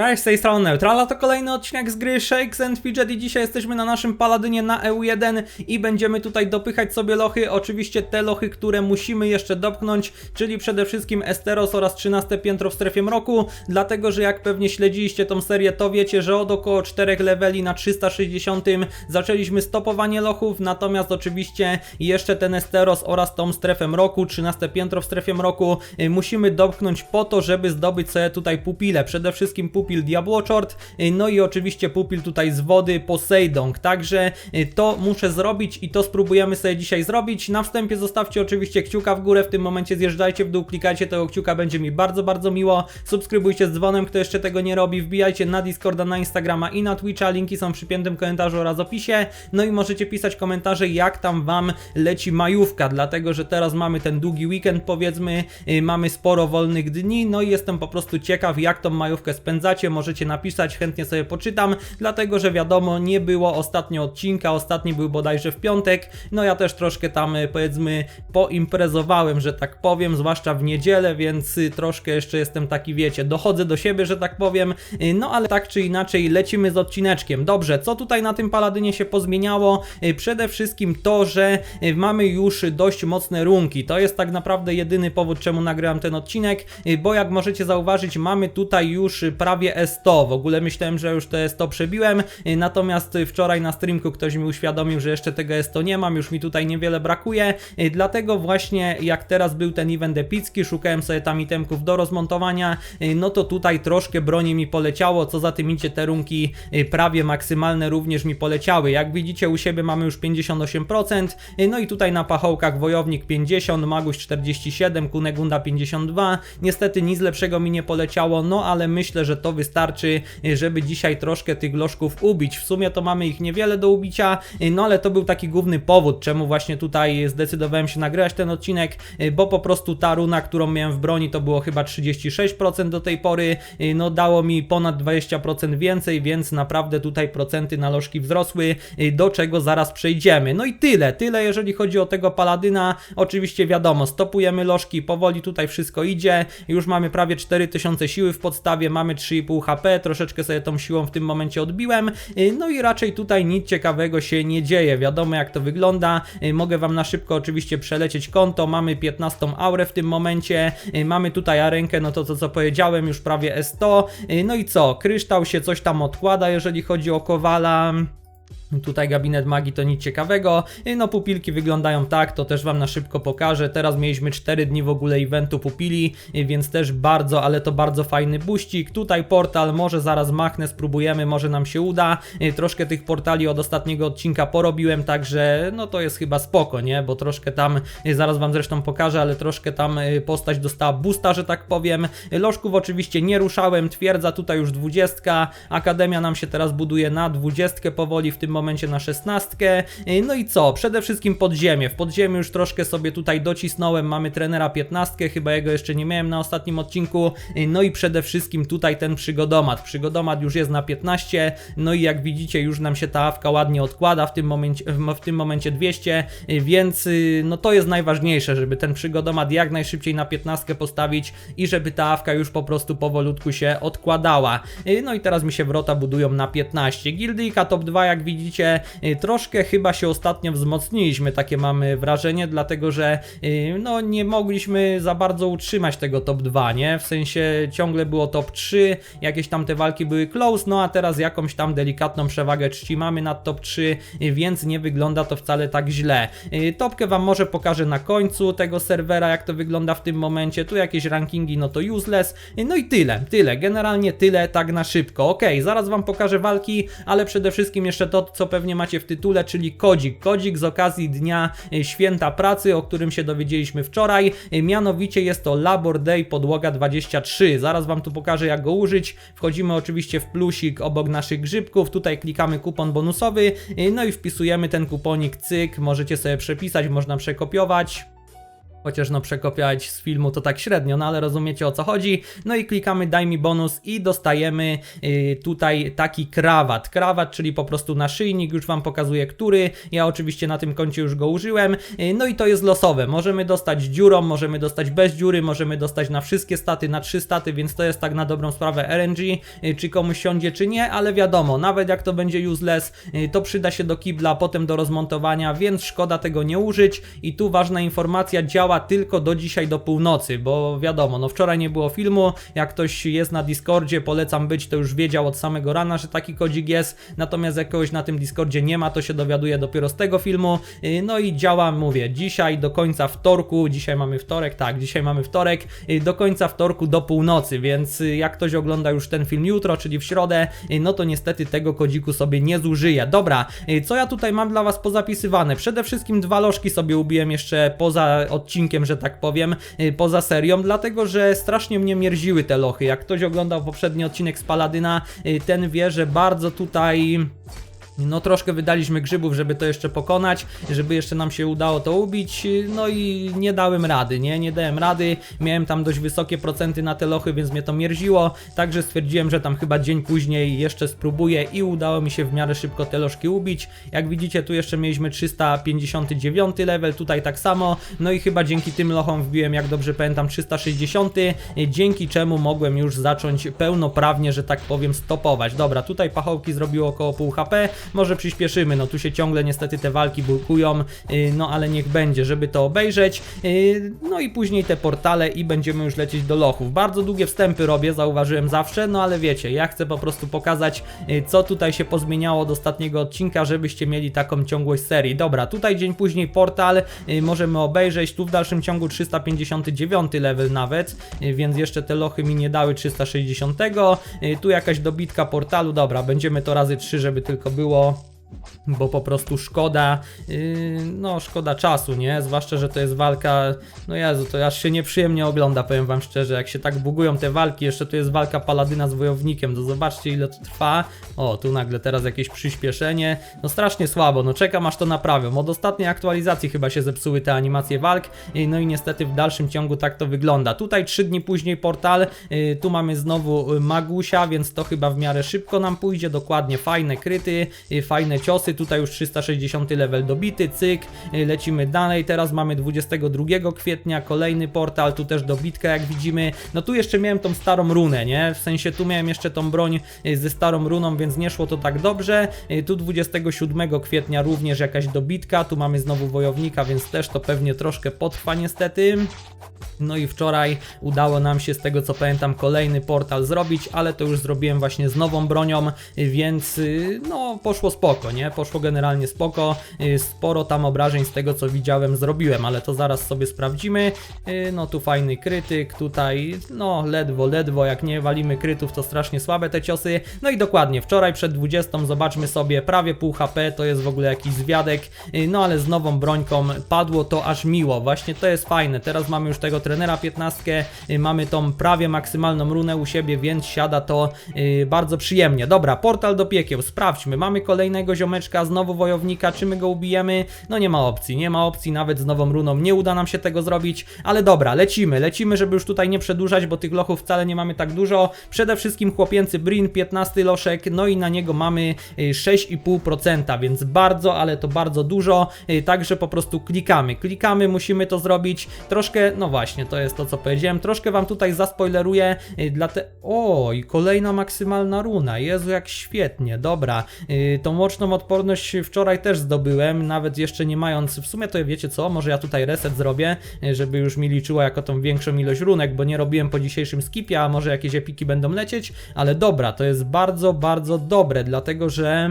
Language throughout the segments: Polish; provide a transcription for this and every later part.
Cześć, z tej strony Neutrala, to kolejny odcinek z gry Shakes and Fidget i dzisiaj jesteśmy na naszym Paladynie na EU1 i będziemy tutaj dopychać sobie lochy, oczywiście te lochy, które musimy jeszcze dopchnąć, czyli przede wszystkim Esteros oraz 13 piętro w strefie mroku, dlatego że jak pewnie śledziliście tą serię, to wiecie, że od około 4 leveli na 360 zaczęliśmy stopowanie lochów, natomiast oczywiście jeszcze ten Esteros oraz tą strefę mroku, 13 piętro w strefie mroku y, musimy dopchnąć po to, żeby zdobyć sobie tutaj pupile, przede wszystkim pupil Diabłoczort, y, no i oczywiście pupil tutaj z wody Poseidon, także y, to muszę zrobić i to spróbujemy sobie dzisiaj zrobić. Na wstępie zostawcie oczywiście kciuka w górę, w tym momencie zjeżdżajcie w dół, klikajcie tego kciuka, będzie mi bardzo, bardzo miło. Subskrybujcie z dzwonem, kto jeszcze tego nie robi, wbijajcie na Discorda, na Instagrama i na Twitcha, linki są w przypiętym komentarzu oraz opisie. No i możecie pisać komentarze, jak tam wam leci majówka, dlatego że teraz mamy ten długi weekend, powiedzmy, y, mamy sporo wolnych dni, no i jestem po prostu ciekaw, jak tą majówkę spędzacie. Możecie napisać, chętnie sobie poczytam, dlatego że wiadomo, nie było ostatnio odcinka, ostatni był bodajże w piątek. No ja też troszkę tam, y, powiedzmy, poimprezowałem, że tak powiem, zwłaszcza w niedzielę, więc y, troszkę jeszcze jestem taki, wiecie, dochodzę do siebie, że tak powiem. Y, No ale tak czy inaczej, lecimy z odcineczkiem. Dobrze, co tutaj na tym paladynie się pozmieniało? Y, Przede wszystkim to, że mamy już dość mocne runki. To jest tak naprawdę jedyny powód, czemu nagrałem ten odcinek, bo jak możecie zauważyć, mamy tutaj już y, prawie S100. W ogóle myślałem, że już to S100 przebiłem, y, natomiast wczoraj na streamku ktoś mi uświadomił, że jeszcze tego S100 nie mam, już mi tutaj niewiele brakuje, y, dlatego właśnie jak teraz był ten event epicki, szukałem sobie tam itemków do rozmontowania, y, no to tutaj troszkę broni mi poleciało, co za tym idzie te runki prawie maksymalne również mi poleciały. Jak widzicie u siebie mamy już 58%, y, no i tutaj na pachołkach Wojownik 50, Maguś 47, Kunegunda 52, niestety nic lepszego mi nie poleciało, no ale myślę, że to wystarczy, żeby dzisiaj troszkę tych lożków ubić. W sumie to mamy ich niewiele do ubicia, no ale to był taki główny powód, czemu właśnie tutaj zdecydowałem się nagrywać ten odcinek, bo po prostu ta runa, którą miałem w broni, to było chyba 36% do tej pory, no dało mi ponad 20% więcej, więc naprawdę tutaj procenty na lożki wzrosły, do czego zaraz przejdziemy. No i tyle, tyle jeżeli chodzi o tego paladyna. Oczywiście wiadomo, stopujemy lożki, powoli tutaj wszystko idzie. Już mamy prawie 4000 siły w podstawie, mamy 3,5 HP, troszeczkę sobie tą siłą w tym momencie odbiłem. Y, No i raczej tutaj nic ciekawego się nie dzieje. Wiadomo jak to wygląda. Y, Mogę wam na szybko oczywiście przelecieć konto. Mamy 15 aurę w tym momencie. Y, Mamy tutaj arenkę, no to to co powiedziałem, już prawie S100. Y, No i co? Kryształ się coś tam odkłada, jeżeli chodzi o Kowala. Tutaj gabinet magii to nic ciekawego. No pupilki wyglądają tak, to też wam na szybko pokażę. Teraz mieliśmy 4 dni w ogóle eventu pupili, więc też bardzo, ale to bardzo fajny buścik. Tutaj portal, może zaraz machnę, spróbujemy, może nam się uda. Troszkę tych portali od ostatniego odcinka porobiłem, także no to jest chyba spoko, nie? Bo troszkę tam, zaraz wam zresztą pokażę, ale troszkę tam y, postać dostała boosta, że tak powiem. Lożków oczywiście nie ruszałem, twierdza tutaj już 20. Akademia nam się teraz buduje na 20 powoli, w tym momencie na 16. Y, No i co? Przede wszystkim podziemie. W podziemiu już troszkę sobie tutaj docisnąłem. Mamy trenera 15, chyba jego jeszcze nie miałem na ostatnim odcinku. No i przede wszystkim tutaj ten przygodomat. Przygodomat już jest na 15. No i jak widzicie, już nam się ta awka ładnie odkłada. W tym momencie, w, tym momencie 200, y, więc y, no to jest najważniejsze, żeby ten przygodomat jak najszybciej na 15 postawić i żeby ta awka już po prostu powolutku się odkładała. No i teraz mi się wrota budują na 15. Gildyjka top 2, jak widzicie, y, troszkę chyba się ostatnio wzmocniliśmy, takie mamy wrażenie, dlatego że y, no nie mogliśmy za bardzo utrzymać tego top 2, nie? W sensie ciągle było top 3, jakieś tam te walki były close, no a teraz jakąś tam delikatną przewagę czci mamy nad top 3, y, więc nie wygląda to wcale tak źle. Topkę wam może pokażę na końcu tego serwera, jak to wygląda w tym momencie. Tu jakieś rankingi, no to useless. No i tyle, tyle, generalnie tyle, tak na szybko. Ok, zaraz wam pokażę walki, ale przede wszystkim jeszcze to, co pewnie macie w tytule, czyli kodzik. Kodzik z okazji Dnia y, Święta Pracy, o którym się dowiedzieliśmy wczoraj. Y, Mianowicie jest to Labor Day Podłoga 23. Zaraz wam tu pokażę, jak go użyć. Wchodzimy oczywiście w plusik obok naszych grzybków. Tutaj klikamy kupon bonusowy, y, no i wpisujemy ten kuponik cyk. Możecie sobie przepisać, można przekopiować. Chociaż no przekopiować z filmu to tak średnio, no ale rozumiecie o co chodzi. No i klikamy daj mi bonus i dostajemy y, tutaj taki krawat. Krawat, czyli po prostu naszyjnik, już wam pokazuję który. Ja oczywiście na tym koncie już go użyłem. Y, no i to jest losowe. Możemy dostać dziurą, możemy dostać bez dziury, możemy dostać na wszystkie staty, na trzy staty, więc to jest tak na dobrą sprawę RNG, y, czy komuś siądzie, czy nie, ale wiadomo, nawet jak to będzie useless, y, to przyda się do kibla, potem do rozmontowania, więc szkoda tego nie użyć. I tu ważna informacja, działa tylko do dzisiaj do północy, bo wiadomo, no wczoraj nie było filmu, jak ktoś jest na Discordzie, polecam być, to już wiedział od samego rana, że taki kodzik jest, natomiast jak kogoś na tym Discordzie nie ma, to się dowiaduje dopiero z tego filmu, Y, no i działa, mówię, dzisiaj do końca wtorku, dzisiaj mamy wtorek, tak, dzisiaj mamy wtorek, y, do końca wtorku do północy, więc y, jak ktoś ogląda już ten film jutro, czyli w środę, no to niestety tego kodziku sobie nie zużyje. Dobra, co ja tutaj mam dla was pozapisywane? Przede wszystkim dwa lożki sobie ubiłem jeszcze poza odcinkiem, że tak powiem, y, poza serią, dlatego że strasznie mnie mierziły te lochy. Jak ktoś oglądał poprzedni odcinek z Paladyna, y, ten wie, że bardzo tutaj no troszkę wydaliśmy grzybów, żeby to jeszcze pokonać, żeby jeszcze nam się udało to ubić, no i nie dałem rady, nie, nie dałem rady, miałem tam dość wysokie procenty na te lochy, więc mnie to mierziło, także stwierdziłem, że tam chyba dzień później jeszcze spróbuję i udało mi się w miarę szybko te lożki ubić, jak widzicie tu jeszcze mieliśmy 359 level, tutaj tak samo, no i chyba dzięki tym lochom wbiłem, jak dobrze pamiętam, 360, dzięki czemu mogłem już zacząć pełnoprawnie, że tak powiem, stopować. Dobra, tutaj pachołki zrobiło około pół HP, może przyspieszymy, no tu się ciągle niestety te walki bulkują, yy, no ale niech będzie, żeby to obejrzeć, yy, no i później te portale i będziemy już lecieć do lochów. Bardzo długie wstępy robię, zauważyłem zawsze, no ale wiecie, ja chcę po prostu pokazać, yy, co tutaj się pozmieniało od ostatniego odcinka, żebyście mieli taką ciągłość serii. Dobra, tutaj dzień później portal, możemy obejrzeć, tu w dalszym ciągu 359 level nawet, więc jeszcze te lochy mi nie dały 360, yy, tu jakaś dobitka portalu, dobra, będziemy to razy 3, żeby tylko było było bo po prostu szkoda, yy, no szkoda czasu, nie? Zwłaszcza, że to jest walka, no Jezu, to aż się nieprzyjemnie ogląda, powiem wam szczerze, jak się tak bugują te walki, jeszcze tu jest walka paladyna z wojownikiem, to zobaczcie ile to trwa, o, tu nagle teraz jakieś przyspieszenie, no strasznie słabo, no czekam aż to naprawią, od ostatniej aktualizacji chyba się zepsuły te animacje walk, yy, no i niestety w dalszym ciągu tak to wygląda. Tutaj 3 dni później portal, yy, tu mamy znowu y, Magusia, więc to chyba w miarę szybko nam pójdzie, dokładnie, fajne kryty, yy, fajne ciosy, tutaj już 360 level dobity, cyk, y, lecimy dalej, teraz mamy 22 kwietnia, kolejny portal, tu też dobitka jak widzimy, no tu jeszcze miałem tą starą runę, nie, w sensie tu miałem jeszcze tą broń y, ze starą runą, więc nie szło to tak dobrze, Y, tu 27 kwietnia również jakaś dobitka, tu mamy znowu wojownika, więc też to pewnie troszkę potrwa niestety. No i wczoraj udało nam się z tego co pamiętam kolejny portal zrobić, ale to już zrobiłem właśnie z nową bronią, więc y, no poszło spoko, nie? Poszło generalnie spoko. Y, Sporo tam obrażeń z tego co widziałem zrobiłem, ale to zaraz sobie sprawdzimy. Y, No tu fajny krytyk, tutaj no ledwo, ledwo, jak nie walimy krytów to strasznie słabe te ciosy. No i dokładnie, wczoraj przed 20 zobaczmy sobie prawie pół HP, to jest w ogóle jakiś zwiadek, no ale z nową brońką padło to aż miło, właśnie to jest fajne. Teraz mamy już tego trenera 15, y, mamy tą prawie maksymalną runę u siebie, więc siada to y, bardzo przyjemnie. Dobra, portal do piekieł, sprawdźmy. Mamy kolejnego ziomeczka, znowu wojownika, czy my go ubijemy? No nie ma opcji, nie ma opcji, nawet z nową runą nie uda nam się tego zrobić, ale dobra, lecimy, lecimy, żeby już tutaj nie przedłużać, bo tych lochów wcale nie mamy tak dużo. Przede wszystkim chłopięcy Brin, 15 loszek, no i na niego mamy y, 6,5%, więc bardzo, ale to bardzo dużo, y, także po prostu klikamy, klikamy, musimy to zrobić, troszkę, no właśnie, to jest to co powiedziałem, troszkę wam tutaj zaspoileruję, y, dla te... O, i kolejna maksymalna runa, Jezu jak świetnie, dobra, y, tą łączną odporność wczoraj też zdobyłem, nawet jeszcze nie mając, w sumie to wiecie co, może ja tutaj reset zrobię, y, żeby już mi liczyło jako tą większą ilość runek, bo nie robiłem po dzisiejszym skipie, a może jakieś epiki będą lecieć, ale dobra, to jest bardzo, bardzo dobre, dlatego że...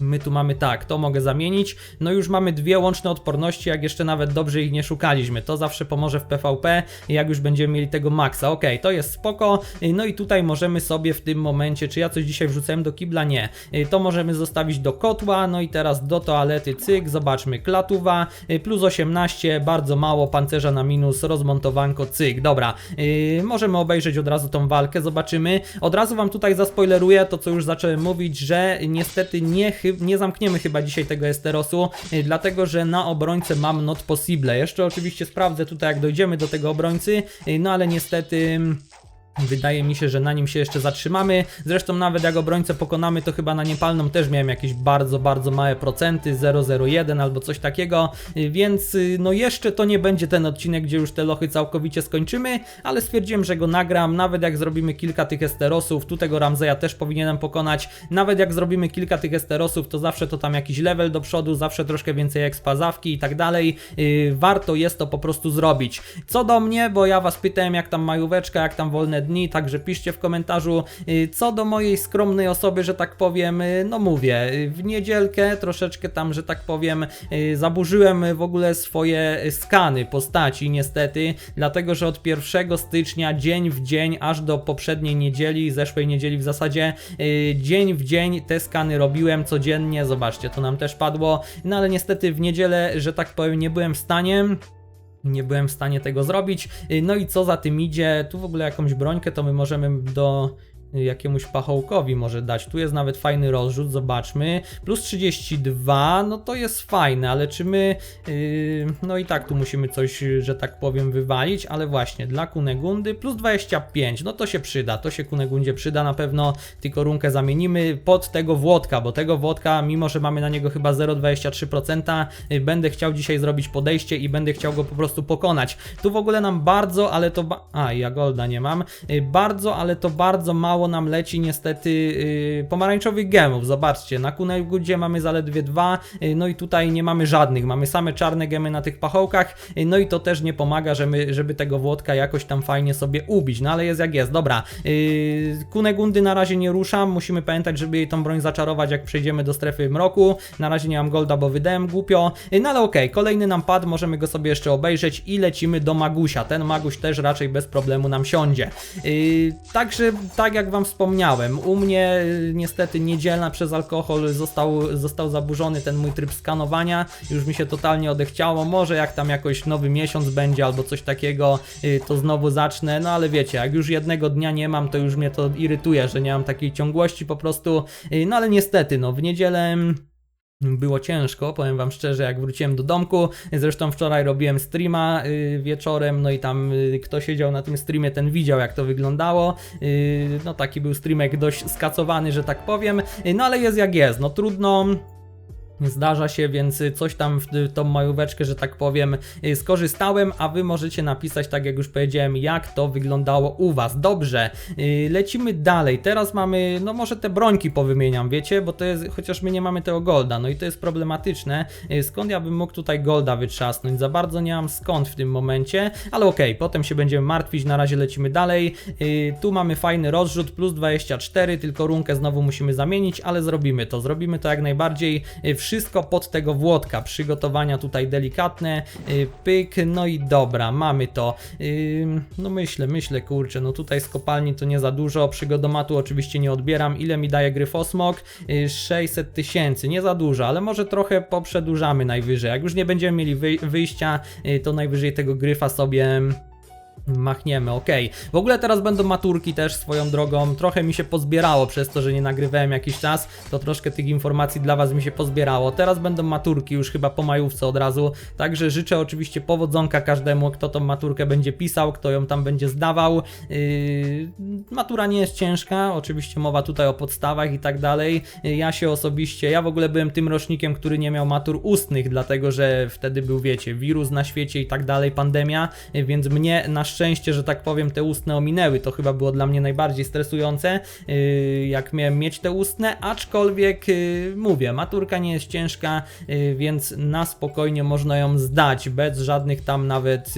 My tu mamy tak, to mogę zamienić. No już mamy dwie łączne odporności, jak jeszcze nawet dobrze ich nie szukaliśmy. To zawsze pomoże w PvP, jak już będziemy mieli tego maksa. Ok, to jest spoko. No i tutaj możemy sobie w tym momencie, czy ja coś dzisiaj wrzucałem do kibla? Nie. To możemy zostawić do kotła, no i teraz do toalety, cyk, zobaczmy, klatuwa, plus 18, bardzo mało, pancerza na minus, rozmontowanko, cyk, dobra. Yy, możemy obejrzeć od razu tą walkę, zobaczymy. Od razu wam tutaj zaspoileruję to, co już zacząłem mówić, że niestety nie nie, zamkniemy chyba dzisiaj tego Esterosu, y, dlatego że na obrońcę mam not possible. Jeszcze oczywiście sprawdzę tutaj, jak dojdziemy do tego obrońcy, y, no ale niestety. Wydaje mi się, że na nim się jeszcze zatrzymamy. Zresztą nawet jak obrońcę pokonamy, to chyba na niepalną też miałem jakieś bardzo, bardzo małe procenty, 0,01 albo coś takiego, y, więc y, no jeszcze to nie będzie ten odcinek, gdzie już te lochy całkowicie skończymy, ale stwierdziłem, że go nagram, nawet jak zrobimy kilka tych esterosów, tu tego Ramzeja też powinienem pokonać, nawet jak zrobimy kilka tych esterosów, to zawsze to tam jakiś level do przodu, zawsze troszkę więcej ekspazawki i tak dalej, Yy, warto jest to po prostu zrobić. Co do mnie, bo ja was pytałem jak tam majóweczka, jak tam wolne dni, także piszcie w komentarzu. Yy, Co do mojej skromnej osoby, że tak powiem, yy, no mówię, w niedzielkę troszeczkę tam, że tak powiem, yy, zaburzyłem w ogóle swoje skany postaci niestety, dlatego że od 1 stycznia dzień w dzień, aż do poprzedniej niedzieli, zeszłej niedzieli w zasadzie, dzień w dzień te skany robiłem codziennie, zobaczcie, to nam też padło, no ale niestety w niedzielę, że tak powiem, nie byłem w stanie. Nie byłem w stanie tego zrobić. Yy, No i co za tym idzie? Tu w ogóle jakąś brońkę to my możemy do y, jakiemuś pachołkowi może dać. Tu jest nawet fajny rozrzut, zobaczmy. Plus 32, no to jest fajne, ale czy my. Yy, no i tak tu musimy coś, że tak powiem, wywalić, ale właśnie dla Kunegundy plus 25, no to się przyda. To się Kunegundzie przyda na pewno. Tylko runkę zamienimy pod tego Włodka, bo tego Włodka, mimo że mamy na niego chyba 0,23%, y, będę chciał dzisiaj zrobić podejście i będę chciał go po prostu pokonać. Tu w ogóle nam bardzo, ale to. Ba- A, ja Golda nie mam. Y, Bardzo, ale to bardzo mało nam leci niestety yy, pomarańczowych gemów. Zobaczcie, na Kunegundzie mamy zaledwie dwa, yy, no i tutaj nie mamy żadnych. Mamy same czarne gemy na tych pachołkach, yy, no i to też nie pomaga, żeby, żeby tego Włodka jakoś tam fajnie sobie ubić. No ale jest jak jest. Dobra, yy, Kunegundy na razie nie ruszam. Musimy pamiętać, żeby jej tą broń zaczarować, jak przejdziemy do strefy mroku. Na razie nie mam golda, bo wydałem głupio. Yy, no ale okej, kolejny nam padł, możemy go sobie jeszcze obejrzeć i lecimy do Magusia. Ten Maguś też raczej bez problemu nam siądzie. Yy, także, tak jak Wam wspomniałem, u mnie yy, niestety niedzielna przez alkohol został, został zaburzony ten mój tryb skanowania. Już mi się totalnie odechciało. Może jak tam jakoś nowy miesiąc będzie albo coś takiego, yy, to znowu zacznę. No ale wiecie, jak już jednego dnia nie mam, to już mnie to irytuje, że nie mam takiej ciągłości po prostu. Yy, no ale niestety, no w niedzielę. Było ciężko, powiem wam szczerze, jak wróciłem do domku. Zresztą wczoraj robiłem streama y, wieczorem, no i tam y, kto siedział na tym streamie, ten widział jak to wyglądało. Y, no taki był streamek dość skacowany, że tak powiem. No ale jest jak jest, no trudno. Zdarza się, więc coś tam w tą majóweczkę, że tak powiem, y, skorzystałem, a wy możecie napisać, tak jak już powiedziałem, jak to wyglądało u was. Dobrze, y, lecimy dalej. Teraz mamy, no może te brońki powymieniam, wiecie, bo to jest, chociaż my nie mamy tego golda, no i to jest problematyczne. Y, Skąd ja bym mógł tutaj golda wytrzasnąć? Za bardzo nie mam skąd w tym momencie, ale okej, potem się będziemy martwić, na razie lecimy dalej. Y, Tu mamy fajny rozrzut, plus 24, tylko runkę znowu musimy zamienić, ale zrobimy to, zrobimy to jak najbardziej. Y, Wszystko pod tego Włodka, przygotowania tutaj delikatne, y, pyk, no i dobra, mamy to. Y, No myślę, myślę, kurczę, no tutaj z kopalni to nie za dużo, przygodomatu oczywiście nie odbieram. Ile mi daje Gryfosmok? Y, 600 tysięcy, nie za dużo, ale może trochę poprzedłużamy najwyżej. Jak już nie będziemy mieli wyj- wyjścia, y, to najwyżej tego Gryfa sobie Machniemy, okej. W ogóle teraz będą maturki też swoją drogą. Trochę mi się pozbierało przez to, że nie nagrywałem jakiś czas. To troszkę tych informacji dla Was mi się pozbierało. Teraz będą maturki już chyba po majówce od razu. Także życzę oczywiście powodzonka każdemu, kto tą maturkę będzie pisał, kto ją tam będzie zdawał. Yy, matura nie jest ciężka, oczywiście mowa tutaj o podstawach i tak dalej. Ja się osobiście, ja w ogóle byłem tym rocznikiem, który nie miał matur ustnych, dlatego że wtedy był, wiecie, wirus na świecie i tak dalej, pandemia, więc mnie na szczęście, że tak powiem, te ustne ominęły. To chyba było dla mnie najbardziej stresujące, yy, jak miałem mieć te ustne, aczkolwiek yy, mówię, maturka nie jest ciężka, yy, więc na spokojnie można ją zdać, bez żadnych tam nawet,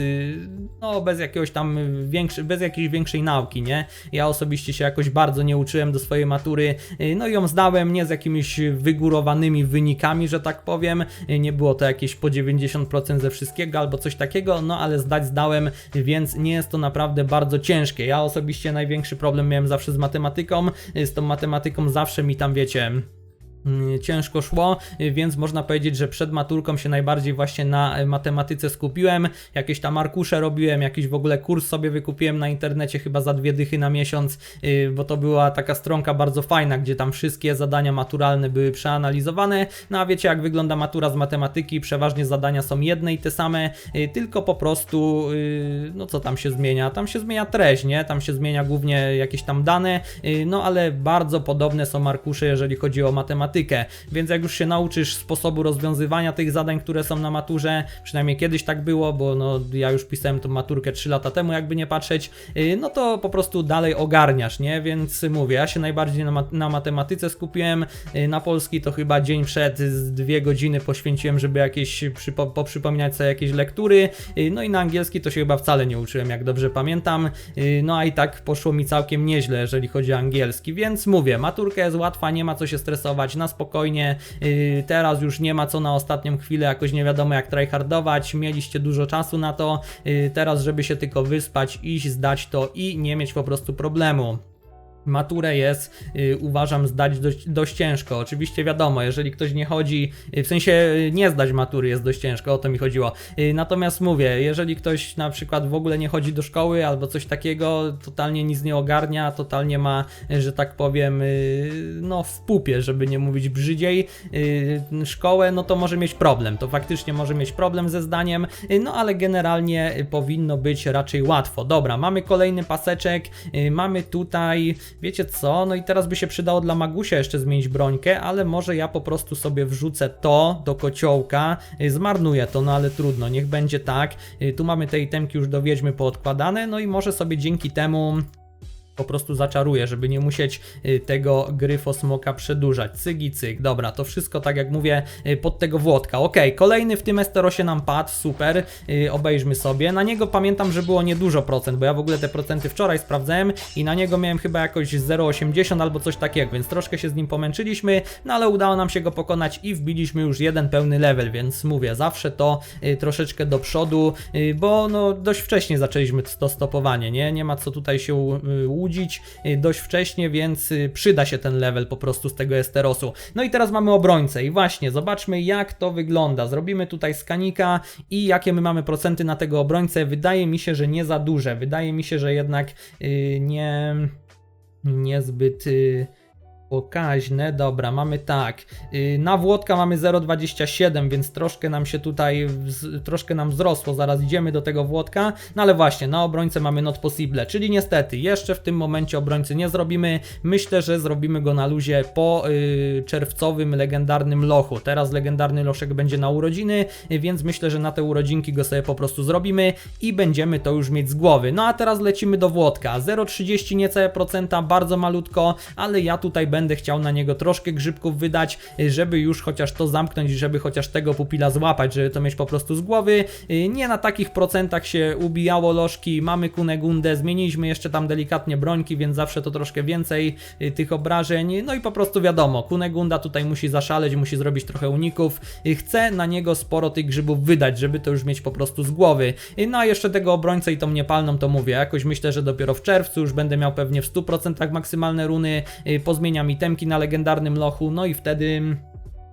no bez jakiegoś tam większy, bez jakiejś większej nauki, nie? Ja osobiście się jakoś bardzo nie uczyłem do swojej matury, no i ją zdałem nie z jakimiś wygórowanymi wynikami, że tak powiem, nie było to jakieś po 90% ze wszystkiego albo coś takiego, no ale zdać zdałem, więc nie jest to naprawdę bardzo ciężkie. Ja osobiście największy problem miałem zawsze z matematyką, z tą matematyką zawsze mi tam, wiecie, ciężko szło, więc można powiedzieć, że przed maturką się najbardziej właśnie na y, matematyce skupiłem. Jakieś tam arkusze robiłem, jakiś w ogóle kurs sobie wykupiłem na internecie chyba za dwie dychy na miesiąc, y, bo to była taka stronka bardzo fajna, gdzie tam wszystkie zadania maturalne były przeanalizowane. No a wiecie jak wygląda matura z matematyki, przeważnie zadania są jedne i te same, y, tylko po prostu, y, no co tam się zmienia? Tam się zmienia treść, nie? Tam się zmienia głównie jakieś tam dane, no ale bardzo podobne są arkusze, jeżeli chodzi o matematykę. Więc jak już się nauczysz sposobu rozwiązywania tych zadań, które są na maturze, przynajmniej kiedyś tak było, bo no, ja już pisałem tą maturkę 3 lata temu, jakby nie patrzeć, y, no to po prostu dalej ogarniasz, nie? Więc mówię, ja się najbardziej na, na matematyce skupiłem, y, na polski to chyba dzień przed z dwie godziny poświęciłem, żeby jakieś przypo- poprzypominać sobie jakieś lektury, y, no i na angielski to się chyba wcale nie uczyłem, jak dobrze pamiętam, y, no a i tak poszło mi całkiem nieźle, jeżeli chodzi o angielski, więc mówię, maturka jest łatwa, nie ma co się stresować, spokojnie, y, teraz już nie ma co na ostatnią chwilę jakoś nie wiadomo jak tryhardować, mieliście dużo czasu na to, y, teraz żeby się tylko wyspać, iść, zdać to i nie mieć po prostu problemu. Maturę jest, y, uważam, zdać dość, dość ciężko. Oczywiście wiadomo, jeżeli ktoś nie chodzi, y, w sensie y, nie zdać matury jest dość ciężko, o to mi chodziło. Natomiast mówię, jeżeli ktoś na przykład w ogóle nie chodzi do szkoły albo coś takiego, totalnie nic nie ogarnia, totalnie ma, że tak powiem, no w pupie, żeby nie mówić brzydziej, szkołę, no to może mieć problem. To faktycznie może mieć problem ze zdaniem, no ale generalnie powinno być raczej łatwo. Dobra, mamy kolejny paseczek, mamy tutaj Wiecie co? No i teraz by się przydało dla Magusia jeszcze zmienić brońkę, ale może ja po prostu sobie wrzucę to do kociołka. Y, Zmarnuję to, no ale trudno, niech będzie tak. Y, Tu mamy te itemki już do wiedźmy poodkładane, no i może sobie dzięki temu po prostu zaczaruję, żeby nie musieć y, tego gryfosmoka przedłużać. Cygi cyk, dobra, to wszystko tak jak mówię y, pod tego Włodka. Ok, kolejny w tym Esterosie nam padł, super, y, obejrzmy sobie. Na niego pamiętam, że było niedużo procent, bo ja w ogóle te procenty wczoraj sprawdzałem i na niego miałem chyba jakoś 0,80 albo coś takiego, więc troszkę się z nim pomęczyliśmy, no ale udało nam się go pokonać i wbiliśmy już jeden pełny level, więc mówię, zawsze to troszeczkę do przodu, bo no dość wcześnie zaczęliśmy to stopowanie, nie? Nie ma co tutaj się y, dość wcześnie, więc y, przyda się ten level po prostu z tego Esterosu. No i teraz mamy obrońcę i właśnie, zobaczmy jak to wygląda. Zrobimy tutaj skanika i jakie my mamy procenty na tego obrońcę. Wydaje mi się, że nie za duże. Wydaje mi się, że jednak y, nie niezbyt y, pokaźne. Dobra, mamy tak. Y, na Włodka mamy 0,27, więc troszkę nam się tutaj, troszkę nam wzrosło. Zaraz idziemy do tego Włodka. No ale właśnie, na obrońcę mamy not possible, czyli niestety jeszcze w tym momencie obrońcy nie zrobimy. Myślę, że zrobimy go na luzie po y, czerwcowym legendarnym lochu. Teraz legendarny loszek będzie na urodziny, y, więc myślę, że na te urodzinki go sobie po prostu zrobimy i będziemy to już mieć z głowy. No a teraz lecimy do Włodka. 0,30 niecałe procenta, bardzo malutko, ale ja tutaj będę chciał na niego troszkę grzybków wydać, y, żeby już chociaż to zamknąć i żeby chociaż tego pupila złapać, żeby to mieć po prostu z głowy. Y, Nie na takich procentach się ubijało lożki, mamy Kunegundę, zmieniliśmy jeszcze tam delikatnie brońki, więc zawsze to troszkę więcej y, tych obrażeń. No i po prostu wiadomo, Kunegunda tutaj musi zaszaleć, musi zrobić trochę uników. Chcę na niego sporo tych grzybów wydać, żeby to już mieć po prostu z głowy. No a jeszcze tego obrońcę i tą niepalną to mówię, jakoś myślę, że dopiero w czerwcu już będę miał pewnie w 100% maksymalne runy, pozmieniam itemki na legendarnym lochu, no i wtedy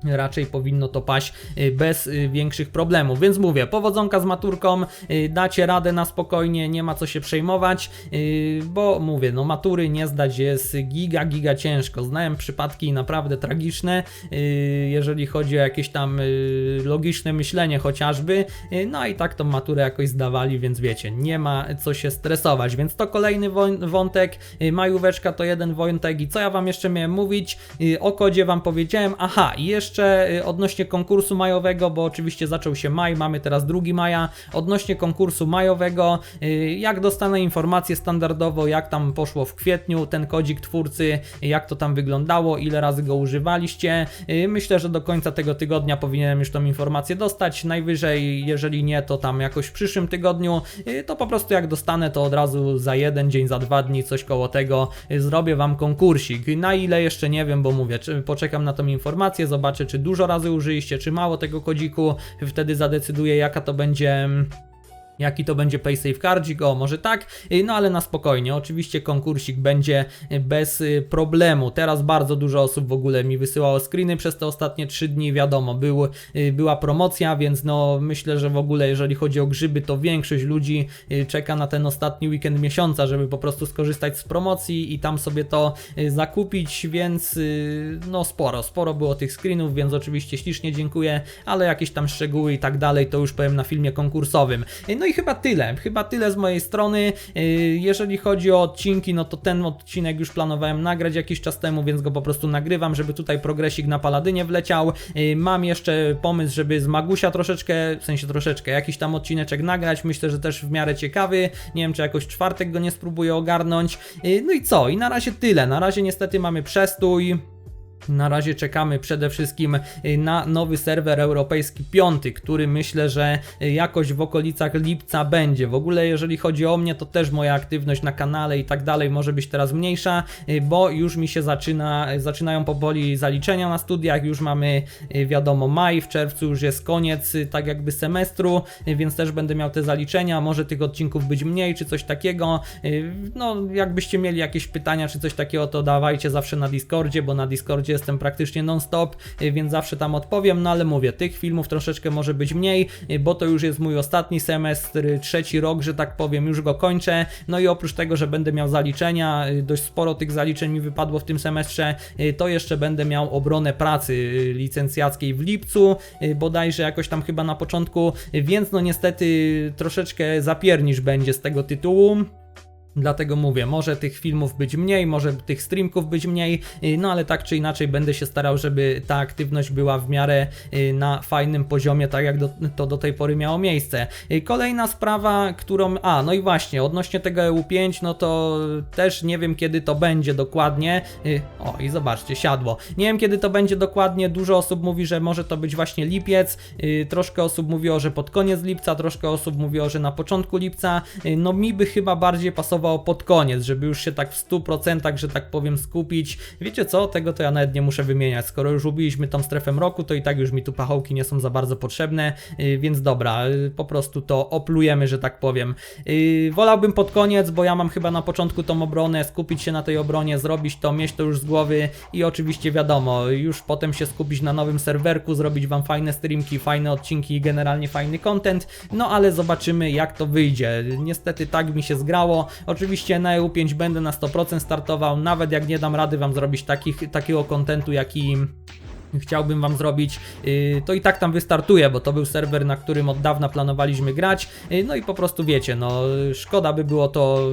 raczej powinno to paść y, bez y, większych problemów. Więc mówię, powodzonka z maturką, y, dacie radę na spokojnie, nie ma co się przejmować, bo mówię, no matury nie zdać jest giga, giga ciężko. Znałem przypadki naprawdę tragiczne, jeżeli chodzi o jakieś tam logiczne myślenie chociażby, no i tak tą maturę jakoś zdawali, więc wiecie, nie ma co się stresować. Więc to kolejny wątek, majóweczka to jeden wątek i co ja wam jeszcze miałem mówić, o kodzie wam powiedziałem, aha i jeszcze y, odnośnie konkursu majowego, bo oczywiście zaczął się maj, mamy teraz 2 maja, odnośnie konkursu majowego, y, jak dostanę informację standardowo, jak tam poszło w kwietniu ten kodzik twórcy, jak to tam wyglądało, ile razy go używaliście, Y, myślę, że do końca tego tygodnia powinienem już tą informację dostać, najwyżej, jeżeli nie, to tam jakoś w przyszłym tygodniu, to po prostu jak dostanę, to od razu za jeden dzień, za dwa dni, coś koło tego, zrobię wam konkursik. Na ile jeszcze nie wiem, bo mówię, poczekam na tą informację, zobaczę, czy dużo razy użyliście, czy mało tego kodziku, wtedy zadecyduję, jaka to będzie. Jaki to będzie PaySafe Cardzik? O, może tak? Y, No ale na spokojnie, oczywiście konkursik będzie y, bez y, problemu. Teraz bardzo dużo osób w ogóle mi wysyłało screeny przez te ostatnie 3 dni, wiadomo, był, była promocja, więc no myślę, że w ogóle jeżeli chodzi o grzyby, to większość ludzi czeka na ten ostatni weekend miesiąca, żeby po prostu skorzystać z promocji i tam sobie to zakupić, więc no sporo, sporo było tych screenów, więc oczywiście ślicznie dziękuję, ale jakieś tam szczegóły i tak dalej to już powiem na filmie konkursowym. No i chyba tyle, chyba tyle z mojej strony. Y, Jeżeli chodzi o odcinki, no to ten odcinek już planowałem nagrać jakiś czas temu, więc go po prostu nagrywam, żeby tutaj progresik na Paladynie wleciał. Y, Mam jeszcze pomysł, żeby z Magusia troszeczkę, w sensie troszeczkę, jakiś tam odcineczek nagrać. Myślę, że też w miarę ciekawy. Nie wiem, czy jakoś czwartek go nie spróbuję ogarnąć. Y, No i co? I na razie tyle. Na razie niestety mamy przestój. Na razie czekamy przede wszystkim y, na nowy serwer europejski piąty, który myślę, że y, jakoś w okolicach lipca będzie. W ogóle jeżeli chodzi o mnie, to też moja aktywność na kanale i tak dalej może być teraz mniejsza, y, bo już mi się zaczyna, zaczynają powoli zaliczenia na studiach, już mamy wiadomo maj, w czerwcu już jest koniec tak jakby semestru, więc też będę miał te zaliczenia, może tych odcinków być mniej czy coś takiego. No jakbyście mieli jakieś pytania czy coś takiego, to dawajcie zawsze na Discordzie, bo na Discordzie jestem praktycznie non-stop, y, więc zawsze tam odpowiem, no ale mówię, tych filmów troszeczkę może być mniej, y, bo to już jest mój ostatni semestr, y, trzeci rok, że tak powiem, już go kończę, no i oprócz tego, że będę miał zaliczenia, dość sporo tych zaliczeń mi wypadło w tym semestrze, to jeszcze będę miał obronę pracy licencjackiej w lipcu, bodajże jakoś tam chyba na początku, więc no niestety troszeczkę zapiernisz będzie z tego tytułu. Dlatego mówię, może tych filmów być mniej, może tych streamków być mniej, y, no ale tak czy inaczej będę się starał, żeby ta aktywność była w miarę y, na fajnym poziomie, tak jak do, to do tej pory miało miejsce. Y, Kolejna sprawa, którą. A, no i właśnie, odnośnie tego EU5, no to też nie wiem kiedy to będzie dokładnie. O, i zobaczcie, siadło. Nie wiem kiedy to będzie dokładnie. Dużo osób mówi, że może to być właśnie lipiec. Troszkę osób mówiło, że pod koniec lipca, troszkę osób mówiło, że na początku lipca. No mi by chyba bardziej pasowało pod koniec, żeby już się tak w 100%, że tak powiem, skupić. Wiecie co? Tego to ja nawet nie muszę wymieniać. Skoro już ubiliśmy tą strefę mroku, to i tak już mi tu pachołki nie są za bardzo potrzebne, y, więc dobra, y, po prostu to oplujemy, że tak powiem. Y, Wolałbym pod koniec, bo ja mam chyba na początku tą obronę, skupić się na tej obronie, zrobić to, mieć to już z głowy i oczywiście wiadomo, już potem się skupić na nowym serwerku, zrobić wam fajne streamki, fajne odcinki i generalnie fajny content, no ale zobaczymy jak to wyjdzie. Niestety tak mi się zgrało. Oczywiście na EU5 będę na 100% startował, nawet jak nie dam rady wam zrobić takich, takiego kontentu, jaki chciałbym wam zrobić, yy, to i tak tam wystartuję, bo to był serwer, na którym od dawna planowaliśmy grać, yy, no i po prostu wiecie, no szkoda by było to,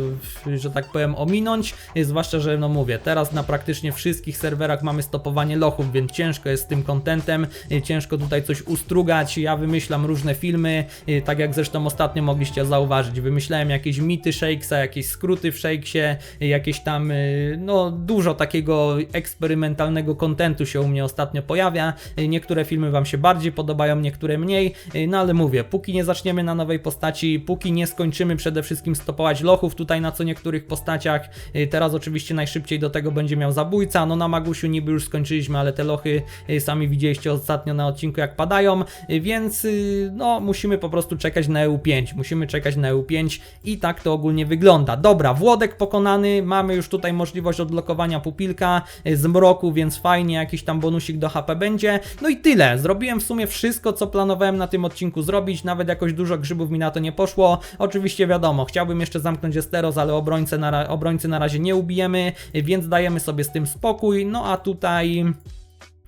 że tak powiem, ominąć, yy, zwłaszcza, że no mówię, teraz na praktycznie wszystkich serwerach mamy stopowanie lochów, więc ciężko jest z tym kontentem, ciężko tutaj coś ustrugać, ja wymyślam różne filmy, tak jak zresztą ostatnio mogliście zauważyć, wymyślałem jakieś mity Shakesa, jakieś skróty w Shakesie, jakieś tam, no dużo takiego eksperymentalnego kontentu się u mnie ostatnio pojawia. Niektóre filmy Wam się bardziej podobają, niektóre mniej, no ale mówię, póki nie zaczniemy na nowej postaci, póki nie skończymy przede wszystkim stopować lochów tutaj na co niektórych postaciach, teraz oczywiście najszybciej do tego będzie miał zabójca, no na Magusiu niby już skończyliśmy, ale te lochy y, sami widzieliście ostatnio na odcinku jak padają, y, więc y, no musimy po prostu czekać na EU5, musimy czekać na EU5 i tak to ogólnie wygląda. Dobra, Włodek pokonany, mamy już tutaj możliwość odblokowania pupilka y, z mroku, więc fajnie, jakiś tam bonusik do HP będzie. No i tyle. Zrobiłem w sumie wszystko, co planowałem na tym odcinku zrobić. Nawet jakoś dużo grzybów mi na to nie poszło. Oczywiście wiadomo, chciałbym jeszcze zamknąć Esteros, ale obrońcę na, obrońcy na razie nie ubijemy, więc dajemy sobie z tym spokój. No a tutaj.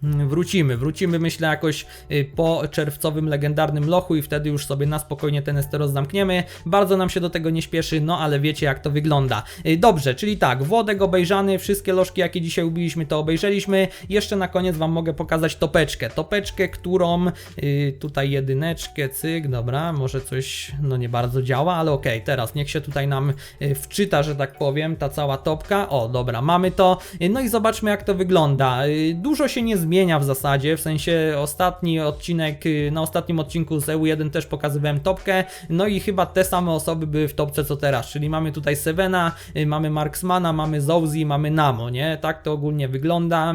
Wrócimy, wrócimy myślę jakoś y, po czerwcowym legendarnym lochu i wtedy już sobie na spokojnie ten Esteros zamkniemy. Bardzo nam się do tego nie śpieszy, no ale wiecie jak to wygląda. Y, Dobrze, czyli tak, Włodek obejrzany, wszystkie lożki jakie dzisiaj ubiliśmy to obejrzeliśmy. Jeszcze na koniec wam mogę pokazać topeczkę. Topeczkę, którą y, tutaj jedyneczkę, cyk, dobra, może coś no nie bardzo działa, ale okej, teraz niech się tutaj nam y, wczyta, że tak powiem, ta cała topka. O, dobra, mamy to. No i zobaczmy jak to wygląda. Dużo się nie zmienia w zasadzie, w sensie ostatni odcinek, y, na ostatnim odcinku z EU1 też pokazywałem topkę, no i chyba te same osoby były w topce co teraz, czyli mamy tutaj Sevena, y, mamy Marksmana, mamy Zouzi, mamy Namo, nie? Tak to ogólnie wygląda.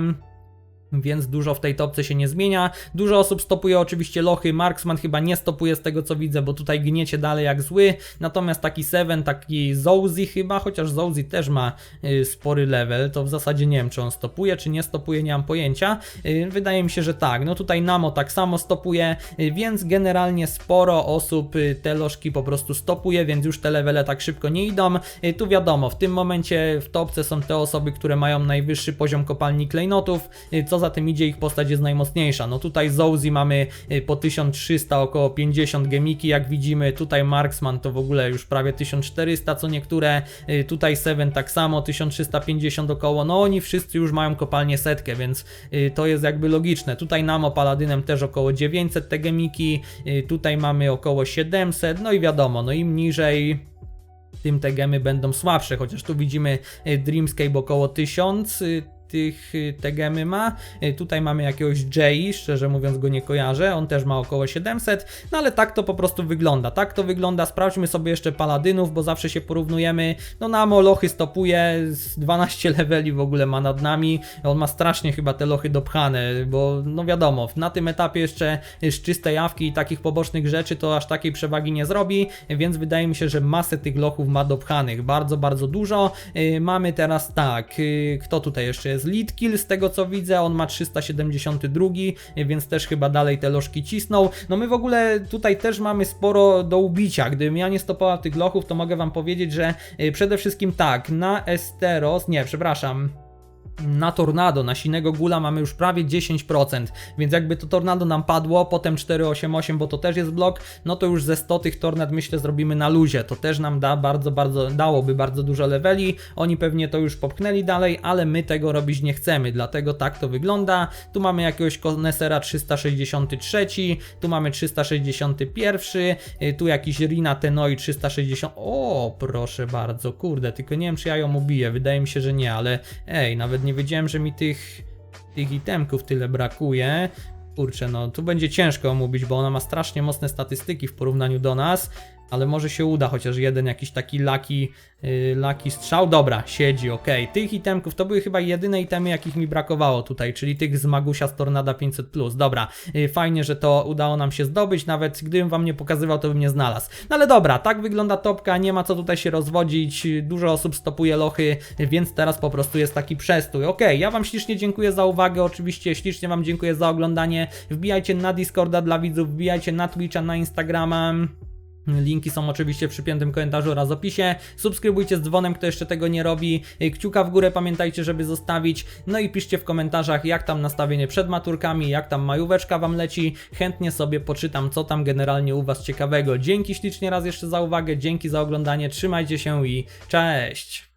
Więc dużo w tej topce się nie zmienia. Dużo osób stopuje oczywiście lochy, Marksman chyba nie stopuje z tego co widzę, bo tutaj gniecie dalej jak zły, natomiast taki Seven, taki Zouzi chyba, chociaż Zouzi też ma y, spory level, to w zasadzie nie wiem czy on stopuje, czy nie stopuje, nie mam pojęcia. Y, wydaje mi się, że tak. No tutaj Namo tak samo stopuje, y, więc generalnie sporo osób y, te lożki po prostu stopuje, więc już te levele tak szybko nie idą. Y, tu wiadomo, w tym momencie w topce są te osoby, które mają najwyższy poziom kopalni klejnotów, y, co za tym idzie ich postać jest najmocniejsza. No tutaj Zouzi mamy y, po 1300, około 50 gemiki jak widzimy, tutaj Marksman to w ogóle już prawie 1400 co niektóre, y, tutaj Seven tak samo 1350 około, no oni wszyscy już mają kopalnię setkę, więc y, to jest jakby logiczne. Tutaj Namo Paladynem też około 900 te gemiki, tutaj mamy około 700, no i wiadomo, no im niżej tym te gemy będą słabsze, chociaż tu widzimy Dreamscape około 1000 y, tych y, ma. Y, Tutaj mamy jakiegoś Jay, szczerze mówiąc go nie kojarzę, on też ma około 700, no ale tak to po prostu wygląda. Tak to wygląda. Sprawdźmy sobie jeszcze paladynów, bo zawsze się porównujemy. No Namo lochy stopuje, z 12 leveli w ogóle ma nad nami. On ma strasznie chyba te lochy dopchane, bo no wiadomo, na tym etapie jeszcze z czystej jawki i takich pobocznych rzeczy to aż takiej przewagi nie zrobi, więc wydaje mi się, że masę tych lochów ma dopchanych. Bardzo, bardzo dużo. Y, Mamy teraz tak, kto tutaj jeszcze jest? Lead Kill z tego co widzę, on ma 372, y, więc też chyba dalej te lożki cisną. No my w ogóle tutaj też mamy sporo do ubicia. Gdybym ja nie stopował tych lochów, to mogę wam powiedzieć, że y, przede wszystkim tak, na Esteros, nie, przepraszam, na Tornado, na Sinego Gula mamy już prawie 10%, więc jakby to Tornado nam padło, potem 488, bo to też jest blok, no to już ze 100 tych Tornad myślę zrobimy na luzie, to też nam da bardzo, bardzo, dałoby bardzo dużo leveli, oni pewnie to już popchnęli dalej, ale my tego robić nie chcemy, dlatego tak to wygląda, tu mamy jakiegoś Konesera 363, tu mamy 361, y, tu jakiś Rina Tenoi 360, o proszę bardzo, kurde, tylko nie wiem czy ja ją ubiję, wydaje mi się, że nie, ale ej, nie wiedziałem, że mi tych, tych itemków tyle brakuje. Kurczę, no tu będzie ciężko omówić, bo ona ma strasznie mocne statystyki w porównaniu do nas, ale może się uda chociaż jeden jakiś taki laki, yy, laki strzał. Dobra, siedzi, ok. Tych itemków to były chyba jedyne itemy, jakich mi brakowało tutaj, czyli tych z Magusia z Tornada 500+. Dobra, yy, fajnie, że to udało nam się zdobyć, nawet gdybym wam nie pokazywał, to bym nie znalazł. No ale dobra, tak wygląda topka, nie ma co tutaj się rozwodzić, dużo osób stopuje lochy, więc teraz po prostu jest taki przestój. Ok, ja wam ślicznie dziękuję za uwagę, oczywiście ślicznie wam dziękuję za oglądanie. Wbijajcie na Discorda dla widzów, wbijajcie na Twitcha, na Instagrama. Linki są oczywiście w przypiętym komentarzu oraz opisie. Subskrybujcie z dzwonem, kto jeszcze tego nie robi. Kciuka w górę pamiętajcie, żeby zostawić. No i piszcie w komentarzach, jak tam nastawienie przed maturkami, jak tam majóweczka wam leci. Chętnie sobie poczytam, co tam generalnie u was ciekawego. Dzięki ślicznie raz jeszcze za uwagę, dzięki za oglądanie, trzymajcie się i cześć!